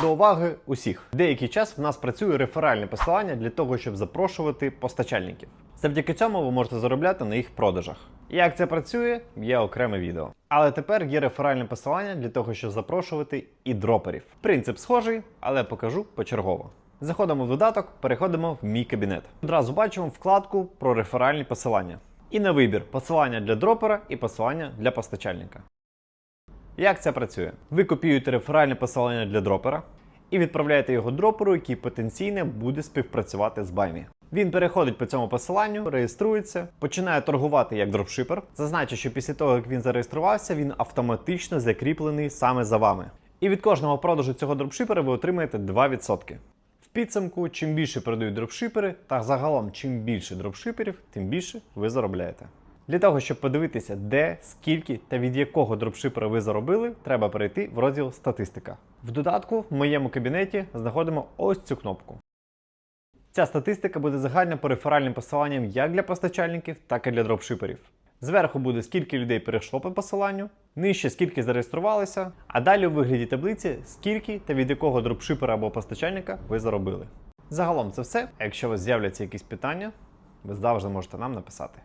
До уваги усіх. Деякий час в нас працює реферальне посилання для того, щоб запрошувати постачальників. Завдяки цьому ви можете заробляти на їх продажах. Як це працює, є окреме відео. Але тепер є реферальне посилання для того, щоб запрошувати і дроперів. Принцип схожий, але покажу почергово. Заходимо в додаток, переходимо в мій кабінет. Одразу бачимо вкладку про реферальні посилання. І на вибір посилання для дропера і посилання для постачальника. Як це працює? Ви копіюєте реферальне посилання для дропера і відправляєте його дроперу, який потенційно буде співпрацювати з Баймі. Він переходить по цьому посиланню, реєструється, починає торгувати як дропшипер. Зазначу, що після того, як він зареєструвався, він автоматично закріплений саме за вами. І від кожного продажу цього дропшипера ви отримаєте 2%. В підсумку, чим більше продають дропшипери, та загалом чим більше дропшиперів, тим більше ви заробляєте. Для того, щоб подивитися, де, скільки та від якого дропшипера ви заробили, треба перейти в розділ Статистика. В додатку в моєму кабінеті знаходимо ось цю кнопку. Ця статистика буде загальна по реферальним посиланням як для постачальників, так і для дропшиперів. Зверху буде скільки людей перейшло по посиланню, нижче скільки зареєструвалися, а далі у вигляді таблиці скільки та від якого дропшипера або постачальника ви заробили. Загалом це все. А якщо у вас з'являться якісь питання, ви завжди можете нам написати.